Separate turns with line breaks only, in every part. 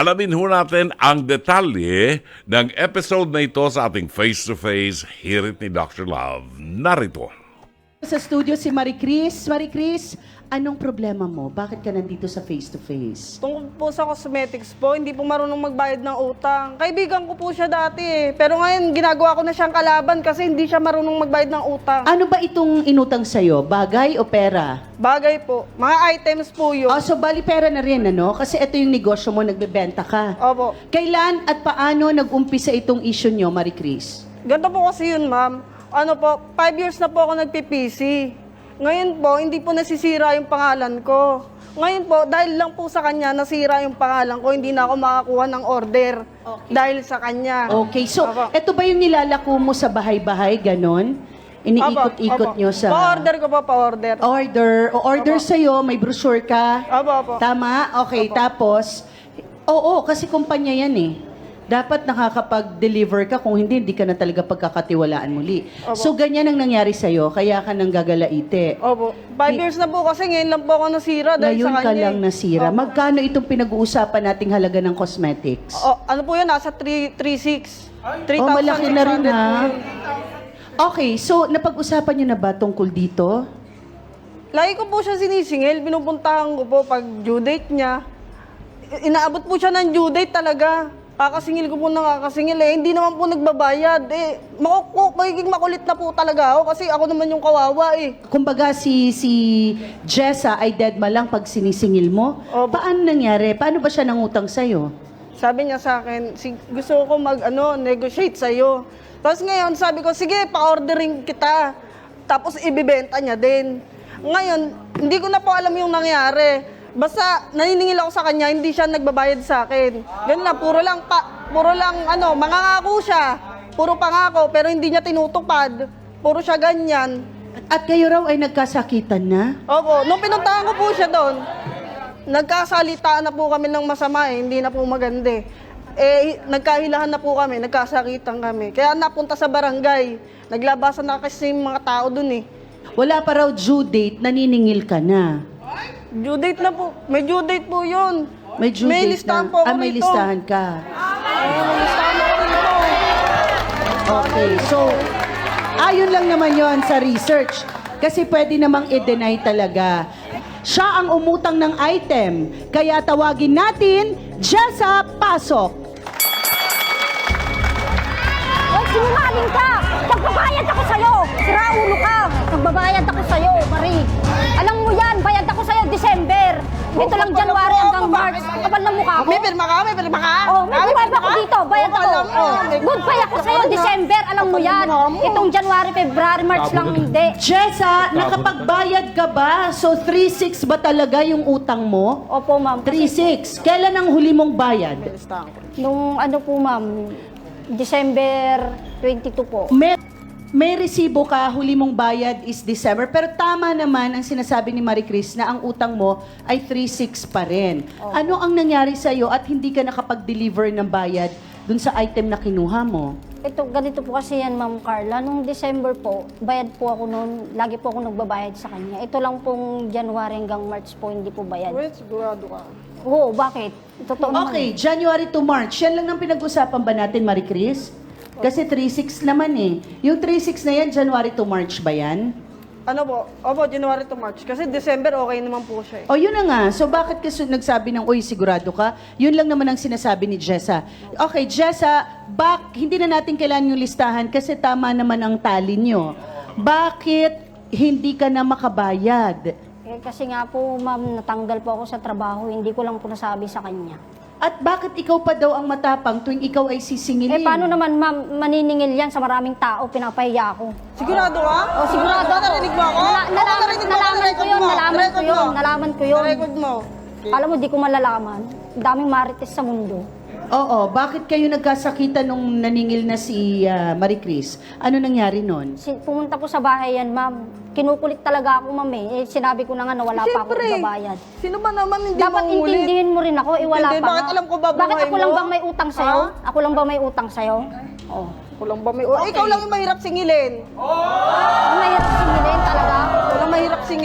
Alamin ho natin ang detalye ng episode na ito sa ating face-to-face Hirit ni Dr. Love. Narito.
Sa studio si Marie Chris. Marie Chris, anong problema mo? Bakit ka nandito sa face-to-face?
Tungkol po sa cosmetics po, hindi po marunong magbayad ng utang. Kaibigan ko po siya dati eh. Pero ngayon, ginagawa ko na siyang kalaban kasi hindi siya marunong magbayad ng utang.
Ano ba itong inutang sa'yo? Bagay o pera?
Bagay po. Mga items po yun.
Oh, so bali pera na rin, ano? Kasi ito yung negosyo mo, nagbebenta ka.
Opo.
Kailan at paano nag-umpisa itong issue nyo, Marie Chris?
Ganito po kasi yun, ma'am. Ano po, five years na po ako nagpipisi. Ngayon po, hindi po nasisira yung pangalan ko. Ngayon po, dahil lang po sa kanya, nasira yung pangalan ko, hindi na ako makakuha ng order. Dahil sa kanya.
Okay, so
Opo.
ito ba yung nilalako mo sa bahay-bahay, ganon? Iniikot-ikot nyo sa...
Pa-order ko po, pa-order.
Order. O order sa'yo, may brochure ka.
Opo, opo.
Tama? Okay, tapos, oo, kasi kumpanya yan eh. Dapat nakakapag-deliver ka, kung hindi, hindi ka na talaga pagkakatiwalaan muli.
Opo.
So, ganyan ang nangyari sa'yo, kaya ka nang gagalaite.
Opo. Five years na po kasi ngayon lang po ako nasira dahil
Ngayon
sa
ka
kanya.
lang
eh.
nasira.
Opo.
Magkano itong pinag-uusapan nating halaga ng cosmetics?
O, ano po yun? Nasa 3, 3,600.
Oh, malaki na rin
3,600
ha. Okay, so napag-usapan niyo na ba tungkol dito?
Lagi ko po siya sinisingil. Pinupuntahan ko po pag due date niya. I- Inaabot po siya ng due date talaga. Kakasingil ko po ng kakasingil eh. Hindi naman po nagbabayad. Eh, makuku, magiging makulit na po talaga ako kasi ako naman yung kawawa eh.
Kumbaga si si Jessa ay dead ma lang pag sinisingil mo.
Opo.
Paano nangyari? Paano ba siya nangutang sa'yo?
Sabi niya sa akin, "Si- gusto ko mag ano, negotiate sa'yo. Tapos ngayon, sabi ko, sige, pa-ordering kita. Tapos ibibenta niya din. Ngayon, hindi ko na po alam yung nangyari. Basta naniningil ako sa kanya, hindi siya nagbabayad sa akin. Ganun lang, puro lang, pa, puro lang, ano, mangangako siya. Puro pangako, pero hindi niya tinutupad. Puro siya ganyan.
At kayo raw ay nagkasakitan na?
Opo, nung pinuntahan ko po siya doon, nagkasalitaan na po kami ng masama eh, hindi na po maganda eh. Eh, nagkahilahan na po kami, nagkasakitan kami. Kaya napunta sa barangay, naglabasan na kasi yung mga tao doon eh.
Wala pa raw due date, naniningil ka na.
Due date na po, may due date po yun.
May due
may
date
listahan
na.
po ako
ah, may
rito.
listahan ka.
May listahan ako rito.
Okay, so ayon lang naman yon sa research. Kasi pwede namang i-deny talaga. Siya ang umutang ng item. Kaya tawagin natin, Jessa Pasok.
Hoy, sinungaling ka! Magbabayad ako sa'yo! Sira ulo ka! Magbabayad ako sa'yo, Marie. Alam mo yan, bayad ako sa'yo December. Ito lang January hanggang March. Kapal ng mukha ko.
May pirma ka, may pirma ka.
Oh, may
pirma
ako
ka?
dito. Bayad ako. Oh, good pay ako sa'yo December. Alam mo yan. Itong January, February, March lang hindi.
Jessa, nakapagbayad ka ba? So 3.6 ba talaga yung utang mo?
Opo, ma'am. Kasi
3.6. Kailan ang huli mong bayad?
Nung ano po, ma'am, December 22 po.
May, may resibo ka, huli mong bayad is December. Pero tama naman ang sinasabi ni Marie Chris na ang utang mo ay 3.6 pa rin. Ano ang nangyari sa'yo at hindi ka nakapag-deliver ng bayad dun sa item na kinuha mo?
Ito, ganito po kasi yan, Ma'am Carla. Nung December po, bayad po ako noon. Lagi po ako nagbabayad sa kanya. Ito lang pong January hanggang March po, hindi po bayad.
Wait, sigurado ka.
Oo, bakit? Totoo naman.
Okay, January to March. Yan lang ang pinag-usapan ba natin, Marie Chris? Kasi 3.6 naman eh. Yung 3.6 na yan, January to March ba yan?
Ano po? Opo, January to March. Kasi December okay naman po siya eh.
O yun na nga. So bakit kasi nagsabi ng, uy, sigurado ka? Yun lang naman ang sinasabi ni Jessa. Okay, Jessa, bak, hindi na natin kailangan yung listahan kasi tama naman ang tali nyo. Bakit hindi ka na makabayad?
Eh, kasi nga po, ma'am, natanggal po ako sa trabaho. Hindi ko lang po nasabi sa kanya.
At bakit ikaw pa daw ang matapang tuwing ikaw ay sisingilin?
Eh, paano naman, ma'am, maniningil yan sa maraming tao, pinapahiya ako.
Sigurado ka?
O, sigurado
Ba,
ako.
narinig mo ako?
Nala- nalaman,
narinig mo,
nalaman ko
na-record
yun,
mo.
nalaman ko
Na-record
yun,
mo.
nalaman ko yun.
Na-record mo.
Alam mo, di ko malalaman. Daming marites sa mundo.
Oo, bakit kayo nagkasakitan nung naningil na si ah, Marie Chris? Ano nangyari nun?
Si, pumunta po sa bahay yan, ma'am. Kinukulit talaga ako, ma'am eh. Eh, Sinabi ko na nga na wala pa ako
Siyempre.
ibabayad.
Sino ba naman hindi
Dapat
mangulit?
intindihin mo rin ako, eh wala
Intindi,
pa
bakit
nga.
alam ko ba
Bakit
buhay
ako lang
mo?
bang may utang sa'yo?
Ha?
Ako lang ba may utang sa'yo? Oh.
Walang ba may... O, ikaw lang yung mahirap singilin.
Ang mahirap singilin talaga.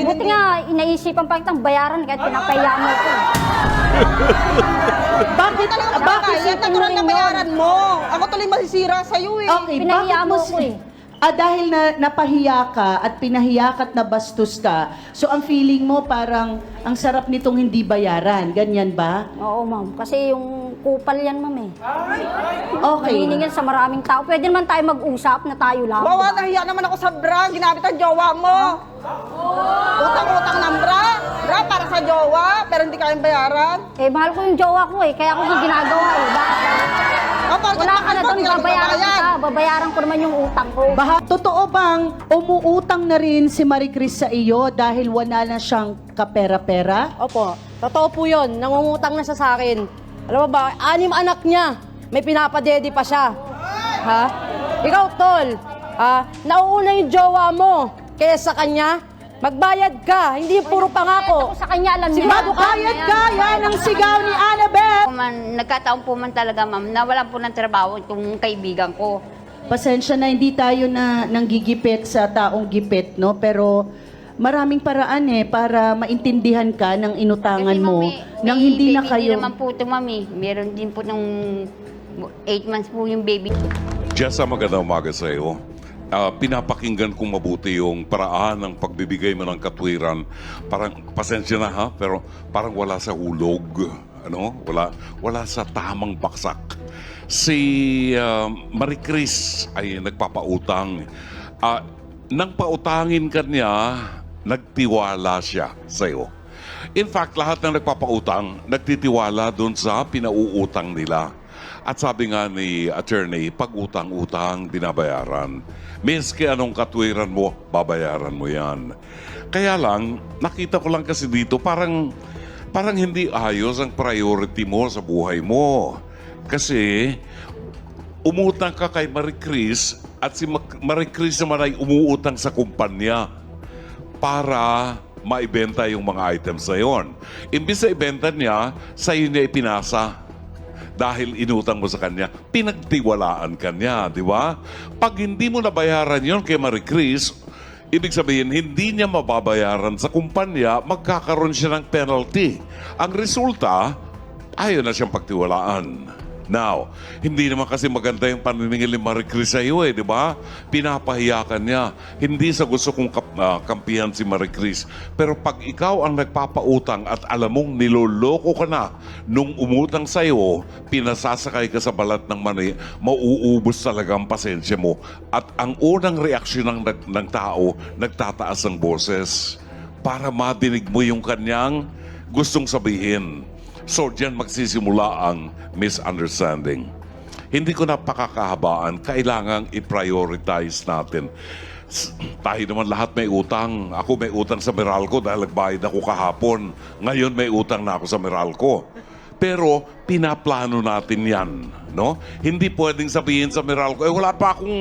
Buti nga, inaisipan pa kitang bayaran kahit pinapahiya mo ko.
Bakit?
Talaga bakit?
bakit?
Yan natural na bayaran mo. Ako tuloy masisira sa'yo eh.
Okay,
Pinahiya
bakit
mo
mo
ako
si-
eh.
Ah, dahil na napahiya ka at pinahiya ka at nabastos ka, so ang feeling mo parang ang sarap nitong hindi bayaran. Ganyan ba?
Oo, ma'am. Kasi yung kupal yan, ma'am eh.
Okay.
Maniningil sa maraming tao. Pwede naman tayo mag-usap na tayo lang.
Bawa, nahiya naman ako sa bra. Ginamit ang jowa mo. Utang-utang ng bra. Bra para sa jowa, pero hindi kayang bayaran.
Eh, mahal ko yung jowa ko eh. Kaya ako yung ginagawa eh. Bakit?
O, bakit
Wala ka na doon, babayaran ka. Babayaran ko naman yung utang ko.
Baha, totoo bang umuutang na rin si Marie Chris sa iyo dahil wala na siyang kapera-pera?
Opo, totoo po yun. Nangungutang na siya sa akin. Alam mo ba, anim anak niya. May pinapadede pa siya. Ha? Ikaw, Tol. Ha? Nauuna yung jowa mo. Kaya sa kanya, magbayad ka. Hindi puro pangako.
Ako sa kanya, alam niya.
Sigurado ka?
Magbayad ka! Yan ang sigaw ni Annabeth!
man, nagkataon po man talaga, ma'am, nawalan po ng trabaho itong kaibigan ko.
Pasensya na hindi tayo na nanggigipit sa taong gipit, no? Pero maraming paraan eh para maintindihan ka ng inutangan
Kasi,
mo
ma'am, eh,
nang
may
hindi na
baby
kayo...
din naman po ito, mami. Meron din po nung 8 months po yung baby.
Jessa, magandang umaga sa iyo. Ah, pinapakinggan kong mabuti yung paraan ng pagbibigay mo ng katwiran. Parang, pasensya na ha, pero parang wala sa hulog. Ano? Wala, wala sa tamang baksak. Si ah, Marie Chris ay nagpapautang. Ah, nang pautangin ka niya, nagtiwala siya sa iyo. In fact, lahat ng nagpapautang, nagtitiwala doon sa pinauutang nila. At sabi nga ni attorney, pag utang-utang, binabayaran. Miski anong katwiran mo, babayaran mo yan. Kaya lang, nakita ko lang kasi dito, parang, parang hindi ayos ang priority mo sa buhay mo. Kasi, umutang ka kay Marie Chris at si Marie Chris naman ay umuutang sa kumpanya para maibenta yung mga items na yon. Imbis na ibenta niya, sa iyo niya ipinasa dahil inutang mo sa kanya, pinagtiwalaan ka niya, di ba? Pag hindi mo nabayaran yon kay Marie Chris, ibig sabihin, hindi niya mababayaran sa kumpanya, magkakaroon siya ng penalty. Ang resulta, ayaw na siyang pagtiwalaan. Now, hindi naman kasi maganda yung paniningil ni Marie Chris sa iyo eh, di ba? Pinapahiyakan niya. Hindi sa gusto kong kap- ah, kampihan si Marie Chris. Pero pag ikaw ang nagpapautang at alam mong niloloko ka na nung umutang sa iyo, pinasasakay ka sa balat ng mani, mauubos talaga ang pasensya mo. At ang unang reaksyon ng, nag- ng tao, nagtataas ng boses para madinig mo yung kanyang gustong sabihin. So, diyan magsisimula ang misunderstanding. Hindi ko na pakakahabaan, kailangang i-prioritize natin. Tayo naman lahat may utang. Ako may utang sa Meralco dahil nagbayad ako kahapon. Ngayon may utang na ako sa Meralco. Pero pinaplano natin yan. No? Hindi pwedeng sabihin sa Meralco, eh wala pa akong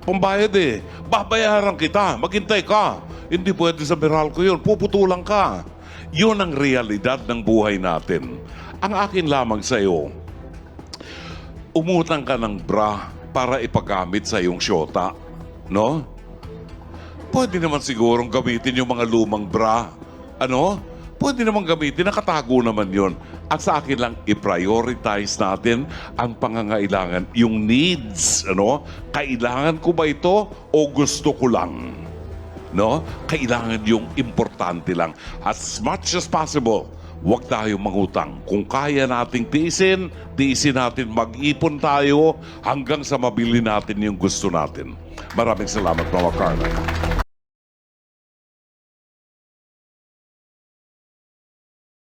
pambayad eh. Babayaran kita, maghintay ka. Hindi pwede sa Meralco yun, puputulang ka. Yun ang realidad ng buhay natin. Ang akin lamang sa iyo, umutang ka ng bra para ipagamit sa iyong syota. No? Pwede naman sigurong gamitin yung mga lumang bra. Ano? Pwede naman gamitin, nakatago naman yon. At sa akin lang, i-prioritize natin ang pangangailangan, yung needs. Ano? Kailangan ko ba ito o gusto ko lang? No? Kailangan yung importante lang. As much as possible, huwag tayong mangutang. Kung kaya nating tiisin, tiisin natin, mag-ipon tayo hanggang sa mabili natin yung gusto natin. Maraming salamat, Mama Carla.